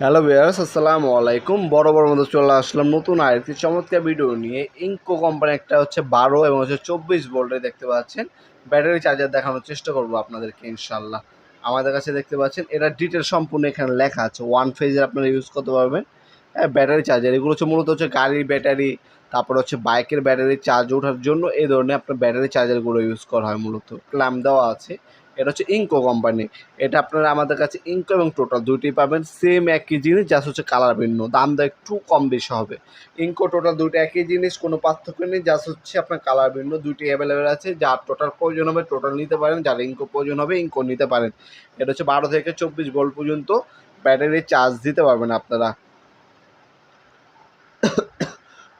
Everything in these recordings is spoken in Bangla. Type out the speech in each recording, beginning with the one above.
হ্যালো বিয়ার্স আসসালামু আলাইকুম। বড় বড় মধ্যে চলে আসলাম নতুন আরেকটি চমৎকার ভিডিও নিয়ে। ইনকো কোম্পানি একটা হচ্ছে বারো এবং হচ্ছে চব্বিশ ভোল্টে দেখতে পাচ্ছেন। ব্যাটারি চার্জার দেখানোর চেষ্টা করব আপনাদেরকে ইনশাল্লাহ আমাদের কাছে দেখতে পাচ্ছেন, এটা ডিটেল সম্পূর্ণ এখানে লেখা আছে। ওয়ান ফেজের আপনারা ইউজ করতে পারবেন। হ্যাঁ ব্যাটারি চার্জার এগুলো হচ্ছে মূলত হচ্ছে গাড়ির ব্যাটারি তারপর হচ্ছে বাইকের ব্যাটারি চার্জ ওঠার জন্য এই ধরনের আপনার ব্যাটারি চার্জারগুলো ইউজ করা হয় মূলত। ক্ল্যাম দেওয়া আছে। এটা হচ্ছে ইঙ্কো কোম্পানি এটা আপনারা আমাদের কাছে ইঙ্কো এবং টোটাল দুইটি পাবেন। সেম একই জিনিস জাস্ট হচ্ছে কালার ভিন্ন। দামটা একটু কম বেশি হবে। ইনকো টোটাল দুইটা একই জিনিস, কোনো পার্থক্য নেই। জাস্ট হচ্ছে আপনার কালার ভিন্ন দুইটি অ্যাভেলেবেল আছে। যার টোটাল প্রয়োজন হবে টোটাল নিতে পারেন। যার ইনকো প্রয়োজন হবে ইনকো নিতে পারেন। এটা হচ্ছে বারো থেকে চব্বিশ ভোল্ট পর্যন্ত ব্যাটারি চার্জ দিতে পারবেন আপনারা।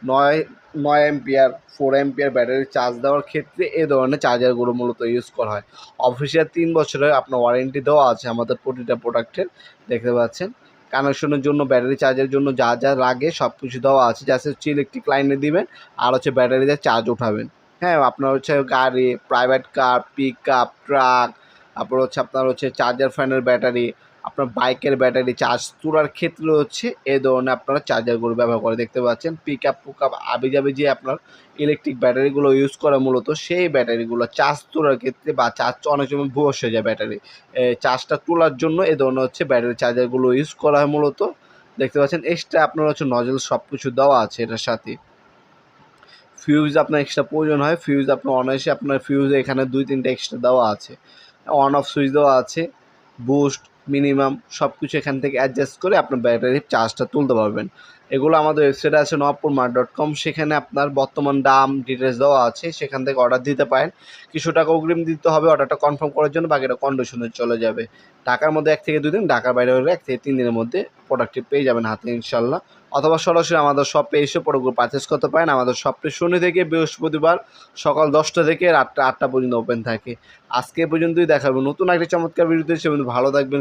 নয় নয় ampere four ampere battery charge দেওয়ার ক্ষেত্রে এ ধরনের চার্জারগুলো মূলত ইউজ করা হয়। অফিসিয়াল তিন বছরের আপনার ওয়ারেন্টি দেওয়া আছে আমাদের প্রতিটা প্রোডাক্টের দেখতে পাচ্ছেন। কানেকশনের জন্য ব্যাটারি চার্জের জন্য যা যা লাগে সব কিছু দেওয়া আছে। জাস্ট হচ্ছে ইলেকট্রিক লাইনে দিবেন আর হচ্ছে ব্যাটারিতে চার্জ উঠাবেন। হ্যাঁ আপনার হচ্ছে গাড়ি private car pick up truck তারপর হচ্ছে আপনার হচ্ছে চার্জার ফ্যানের ব্যাটারি আপনার বাইকের ব্যাটারি চার্জ তোলার ক্ষেত্রে হচ্ছে এ ধরনের আপনারা চার্জারগুলো ব্যবহার করে দেখতে পাচ্ছেন। পিক আপ পুক আপ আবি যাবে যে আপনার ইলেকট্রিক ব্যাটারিগুলো ইউজ করে মূলত, সেই ব্যাটারিগুলো চার্জ তোলার ক্ষেত্রে বা চার্জ অনেক সময় বসে হয়ে যায় ব্যাটারি চার্জটা তোলার জন্য এ ধরনের হচ্ছে ব্যাটারি চার্জারগুলো ইউজ করা হয় মূলত। দেখতে পাচ্ছেন এক্সট্রা আপনার হচ্ছে নজল সব কিছু দেওয়া আছে এটার সাথে। ফিউজ আপনার এক্সট্রা প্রয়োজন হয়। ফিউজ আপনার অনায়াসে আপনার ফিউজ এখানে দুই তিনটে এক্সট্রা দেওয়া আছে। অন অফ সুইচ দেওয়া আছে। বুস্ট মিনিমাম সব কিছু এখান থেকে অ্যাডজাস্ট করে আপনার ব্যাটারির চার্জটা তুলতে পারবেন। এগুলো আমাদের ওয়েবসাইটে আছে নবপুর মার্ট ডট কম সেখানে আপনার বর্তমান দাম ডিটেলস দেওয়া আছে, সেখান থেকে অর্ডার দিতে পারেন। কিছু টাকা অগ্রিম দিতে হবে অর্ডারটা কনফার্ম করার জন্য বাকিটা কন্ডিশনে চলে যাবে। ঢাকার মধ্যে এক থেকে দুই দিন, ঢাকার বাইরে হলে এক থেকে তিন দিনের মধ্যে প্রোডাক্টটি পেয়ে যাবেন হাতে ইনশাল্লাহ অথবা সরাসরি আমাদের শপে এসে প্রোডাক্টগুলো পারচেস করতে পারেন। আমাদের শপটি শনি থেকে বৃহস্পতিবার সকাল দশটা থেকে রাতটা আটটা পর্যন্ত ওপেন থাকে। আজকে পর্যন্তই দেখাবেন নতুন একটা চমৎকার ভিডিওতে সে ভালো থাকবেন